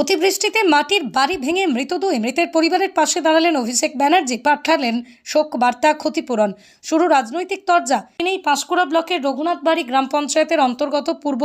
অতিবৃষ্টিতে মাটির বাড়ি ভেঙে মৃতদেহ মৃতের পরিবারের পাশে দাঁড়ালেন অভিষেক ব্যানার্জি। পাঠালেন শোক বার্তা ক্ষতিপূরণ। শুরু রাজনৈতিক তরজা। এই পাঁশকুড়া ব্লকের রঘুনাথ বাড়ি গ্রাম পঞ্চায়েতের অন্তর্গত পূর্ব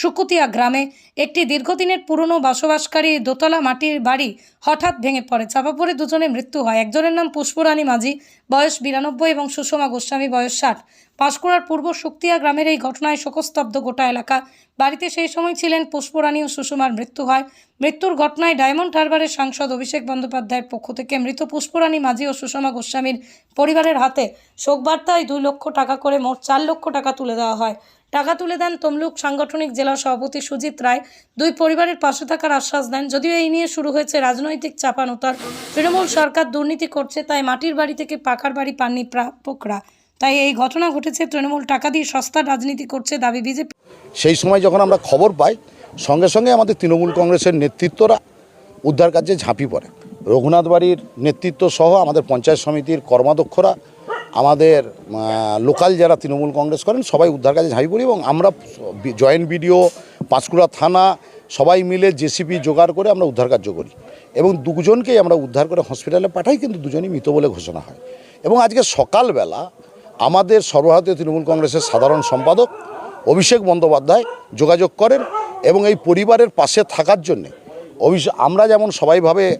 সুকুতিয়া গ্রামে একটি দীর্ঘদিনের পুরনো বসবাসকারী দোতলা মাটির বাড়ি হঠাৎ ভেঙে পড়ে। চাপা পড়ে দুজনের মৃত্যু হয়। একজনের নাম পুষ্পরানী মাঝি, বয়স বিরানব্বই এবং সুষমা গোস্বামী, বয়স ষাট। পাঁশকুড়ার পূর্ব শুক্তিয়া গ্রামের এই ঘটনায় শোকস্তব্ধ গোটা এলাকা। বাড়িতে সেই সময় ছিলেন পুষ্পরানী ও সুষমার মৃত্যু হয়। মৃত্যুর ঘটনায় ডায়মন্ড হারবারের সাংসদ অভিষেক বন্দ্যোপাধ্যায়ের পক্ষ থেকে মৃত পুষ্পরানী মাঝি ও সুষমা গোস্বামীর পরিবারের হাতে শোকবার্তায় দুই লক্ষ টাকা করে মোট চার লক্ষ টাকা তুলে দেওয়া হয়। টাকা তুলে দেন তমলুক সাংগঠনিক জেলা সভাপতি সুজিত রায়। দুই পরিবারের পাশে থাকার আশ্বাস দেন, যদিও এই নিয়ে শুরু হয়েছে রাজনৈতিক চাপানোতার। তৃণমূল সরকার দুর্নীতি করছে, তাই মাটির বাড়ি থেকে পাকার বাড়ি পাননি প্রাপকরা। তাই এই ঘটনা ঘটেছে তৃণমূল টাকা দিয়ে সস্তার রাজনীতি করছে দাবি বিজেপি। সেই সময় যখন আমরা খবর পাই, সঙ্গে সঙ্গে আমাদের তৃণমূল কংগ্রেসের নেতৃত্বরা উদ্ধার কার্যে ঝাঁপি পড়ে। রঘুনাথ বাড়ির নেতৃত্ব সহ আমাদের পঞ্চায়েত সমিতির কর্মাধ্যক্ষরা, আমাদের লোকাল যারা তৃণমূল কংগ্রেস করেন, সবাই উদ্ধার কাজে ঝাঁপি পড়ি এবং আমরা জয়েন্ট বিডিও, পাঁশকুড়া থানা, সবাই মিলে জেসিপি জোগাড় করে আমরা উদ্ধার কার্য করি। এবং দুজনকেই আমরা উদ্ধার করে হসপিটালে পাঠাই, কিন্তু দুজনই মৃত বলে ঘোষণা হয়। এবং আজকে সকালবেলা আমাদের সর্বভারতীয় তৃণমূল কংগ্রেসের সাধারণ সম্পাদক অভিষেক বন্দ্যোপাধ্যায় যোগাযোগ করেন এবং এই পরিবারের পাশে থাকার জন্যে অভিষেক আমরা যেমন সবাইভাবে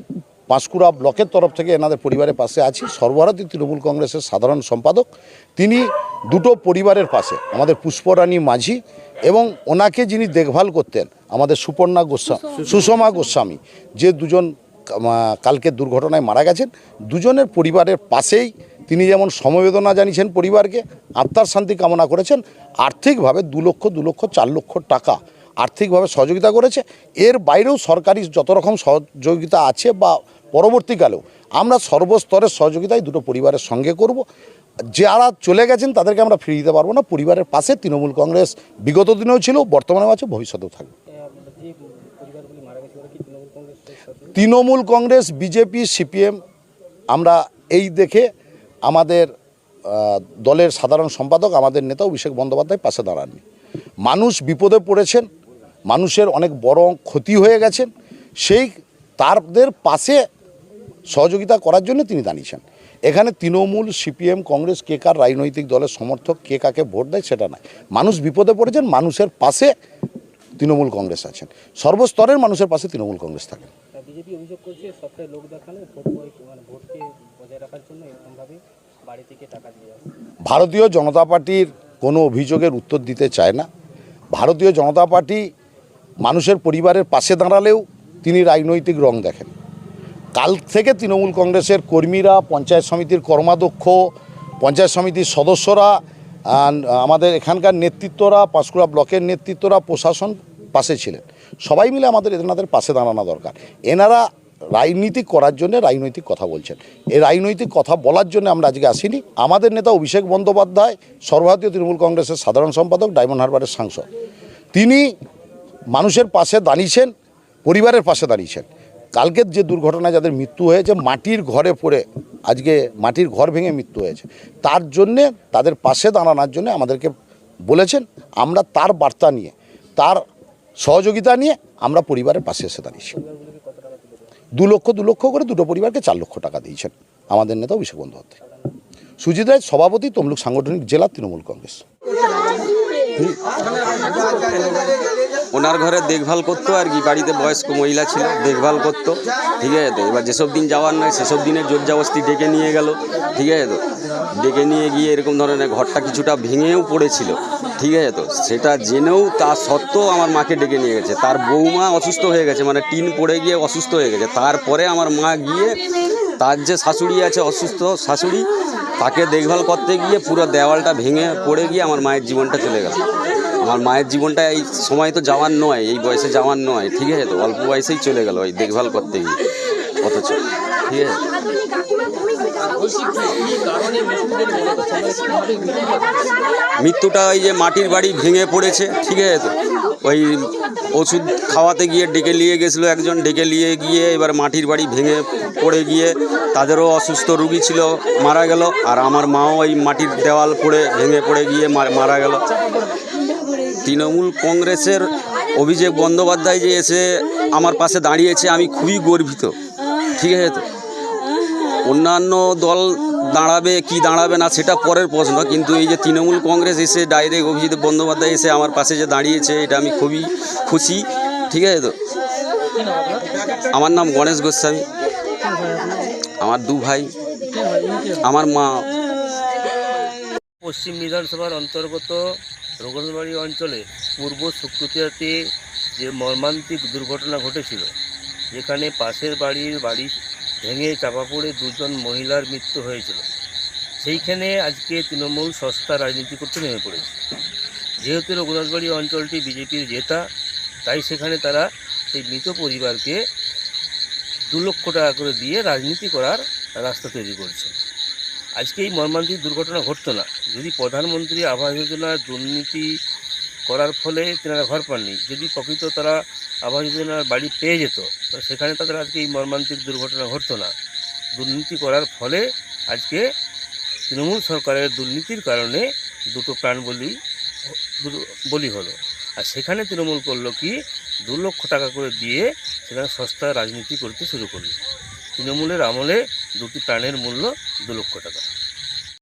পাঁশকুড়া ব্লকের তরফ থেকে এনাদের পরিবারের পাশে আছি সর্বভারতীয় তৃণমূল কংগ্রেসের সাধারণ সম্পাদক তিনি দুটো পরিবারের পাশে আমাদের পুষ্পরানী মাঝি এবং ওনাকে যিনি দেখভাল করতেন আমাদের সুপর্ণা গোস্বামী সুষমা। গোস্বামী যে দুজন কালকে দুর্ঘটনায় মারা গেছেন দুজনের পরিবারের পাশেই তিনি যেমন সমবেদনা জানিয়েছেন পরিবারকে আত্মার শান্তি কামনা করেছেন, আর্থিকভাবে দু লক্ষ দু লক্ষ, চার লক্ষ টাকা আর্থিকভাবে সহযোগিতা করেছে। এর বাইরেও সরকারি যত রকম সহযোগিতা আছে বা পরবর্তীকালেও আমরা সর্বস্তরের সহযোগিতায় দুটো পরিবারের সঙ্গে করব। যারা চলে গেছেন তাদেরকে আমরা ফিরিয়ে দিতে পারব না। পরিবারের পাশে তৃণমূল কংগ্রেস বিগত দিনেও ছিল, বর্তমানেও আছে, ভবিষ্যতেও থাকবে। তৃণমূল কংগ্রেস, বিজেপি, সিপিএম, আমরা এই দেখে আমাদের দলের সাধারণ সম্পাদক, আমাদের নেতা অভিষেক বন্দ্যোপাধ্যায় পাশে দাঁড়াননি। মানুষ বিপদে পড়েছেন, মানুষের অনেক বড় ক্ষতি হয়ে গেছেন, সেই তাদের পাশে সহযোগিতা করার জন্য তিনি দাঁড়িয়েছেন এখানে তৃণমূল, সিপিএম, কংগ্রেস, কে কার রাজনৈতিক দলের সমর্থক, কে কাকে ভোট দেয় সেটা নয় মানুষ বিপদে পড়েছেন, মানুষের পাশে তৃণমূল কংগ্রেস আছেন। সর্বস্তরের মানুষের পাশে তৃণমূল কংগ্রেস থাকেন। বিজেপি অভিযোগ করছে, সবটাই লোক ভোট মানে ভোটকে ভারতীয় জনতা পার্টির কোনো অভিযোগের উত্তর দিতে চায় না। ভারতীয় জনতা পার্টি মানুষের পরিবারের পাশে দাঁড়ালেও তিনি রাজনৈতিক রং দেখেন। কাল থেকে তৃণমূল কংগ্রেসের কর্মীরা, পঞ্চায়েত সমিতির কর্মাধ্যক্ষ, পঞ্চায়েত সমিতির সদস্যরা আমাদের এখানকার নেতৃত্বরা, পাঁশকুড়া ব্লকের নেতৃত্বরা, প্রশাসন পাশে ছিলেন। সবাই মিলে আমাদের এনাদের পাশে দাঁড়ানো দরকার। এনারা রাজনীতি করার জন্য রাজনৈতিক কথা বলছেন। এই রাজনৈতিক কথা বলার জন্য আমরা আজকে আসিনি। আমাদের নেতা অভিষেক বন্দ্যোপাধ্যায়, সর্বভারতীয় তৃণমূল কংগ্রেসের সাধারণ সম্পাদক, ডায়মন্ড হারবারের সাংসদ। তিনি মানুষের পাশে দাঁড়িয়েছেন, পরিবারের পাশে দাঁড়িয়েছেন। কালকের যে দুর্ঘটনায় যাদের মৃত্যু হয়েছে, মাটির ঘরে পড়ে আজকে মাটির ঘর ভেঙে মৃত্যু হয়েছে। তার জন্যে, তাদের পাশে দাঁড়ানোর জন্য আমাদেরকে বলেছেন, আমরা তার বার্তা নিয়ে, তার সহযোগিতা নিয়ে আমরা পরিবারের পাশে এসে দাঁড়িয়েছি। দু লক্ষ দু লক্ষ করে দুটো পরিবারকে চার লক্ষ টাকা দিয়েছেন। আমাদের নেতা অভিষেক বন্দ্যোপাধ্যায়। সুজিত রায় সভাপতি, তমলুক সাংগঠনিক জেলা তৃণমূল কংগ্রেস। ওনার ঘরে দেখভাল করতো আর কি, বাড়িতে বয়স্ক মহিলা ছিল, দেখভাল করতো। ঠিক আছে তো, এবার যেসব দিন যাওয়ার নয়, সেসব দিনের জোর জবস্তি ডেকে নিয়ে গেল। ঠিক আছে তো ডেকে নিয়ে গিয়ে এরকম ধরনের ঘরটা কিছুটা ভেঙেও পড়েছিল। ঠিক আছে তো? সেটা জেনেও তা সত্ত্বেও আমার মাকে ডেকে নিয়ে গেছে। তার বৌমা অসুস্থ হয়ে গেছে মানে টিন পড়ে গিয়ে অসুস্থ হয়ে গেছে। তারপরে আমার মা গিয়ে তার যে শাশুড়ি আছে, অসুস্থ শাশুড়ি, তাকে দেখভাল করতে গিয়ে পুরো দেওয়ালটা ভেঙে পড়ে গিয়ে আমার মায়ের জীবনটা চলে গেল। আমার মায়ের জীবনটা এই সময় তো যাওয়ার নয়, এই বয়সে যাওয়ার নয়, ঠিক আছে তো? অল্প বয়সেই চলে গেল এই দেখভাল করতে গিয়ে, অথচ। ঠিক আছে? মৃত্যুটা ওই যে মাটির বাড়ি ভেঙে পড়েছে ঠিক আছে? ওই ওষুধ খাওয়াতে গিয়ে ডেকে নিয়ে গেছিল একজন ডেকে নিয়ে গিয়ে এবার মাটির বাড়ি ভেঙে পড়ে গিয়ে তাদেরও অসুস্থ রুগী ছিল মারা গেল আর আমার মাও ওই মাটির দেওয়াল পড়ে ভেঙে পড়ে গিয়ে মার- মারা গেল। তৃণমূল কংগ্রেসের অভিষেক বন্দ্যোপাধ্যায় যে এসে আমার পাশে দাঁড়িয়েছে আমি খুবই গর্বিত ঠিক আছে? তো অন্যান্য দল দাঁড়াবে, কি দাঁড়াবে না সেটা পরের প্রশ্ন। কিন্তু এই যে তৃণমূল কংগ্রেস এসে ডাইরেক্ট অভিজিৎ বন্দ্যোপাধ্যায় এসে আমার পাশে যে দাঁড়িয়েছে, এটা আমি খুবই খুশি। ঠিক আছে তো? আমার নাম গণেশ গোস্বামী। আমার দু ভাই, আমার মা। পশ্চিম বিধানসভার অন্তর্গত রঘুনাথবাড়ি অঞ্চলে পূর্ব শুক্রতিয়াতে যে মর্মান্তিক দুর্ঘটনা ঘটেছিল, যেখানে পাশের বাড়ির বাড়ি ভেঙে চাপা পড়ে দুজন মহিলার মৃত্যু হয়েছিল। সেইখানে আজকে তৃণমূল সস্তা রাজনীতি করতে নেমে পড়েছে। যেহেতু রঘুনাথবাড়ি অঞ্চলটি বিজেপির জেতা, তাই সেখানে তারা সেই মৃত পরিবারকে দু লক্ষ টাকা করে দিয়ে রাজনীতি করার রাস্তা তৈরি করছে। আজকে এই মর্মান্তিক দুর্ঘটনা ঘটতো না। যদি প্রধানমন্ত্রী আবাস যোজনার দুর্নীতি করার ফলে তেনারা ঘর পাননি। যদি প্রকৃত তারা আবাস যোজনার বাড়ি পেয়ে যেত সেখানে তাদের আজকে এই মর্মান্তিক দুর্ঘটনা ঘটতো না। দুর্নীতি করার ফলে আজকে তৃণমূল সরকারের দুর্নীতির কারণে দুটো প্রাণ বলি বলি হলো। আর সেখানে তৃণমূল করল কি, দু লক্ষ টাকা করে দিয়ে সেখানে সস্তা রাজনীতি করতে শুরু করল। তৃণমূলের আমলে দুটি প্রাণের মূল্য দু লক্ষ টাকা।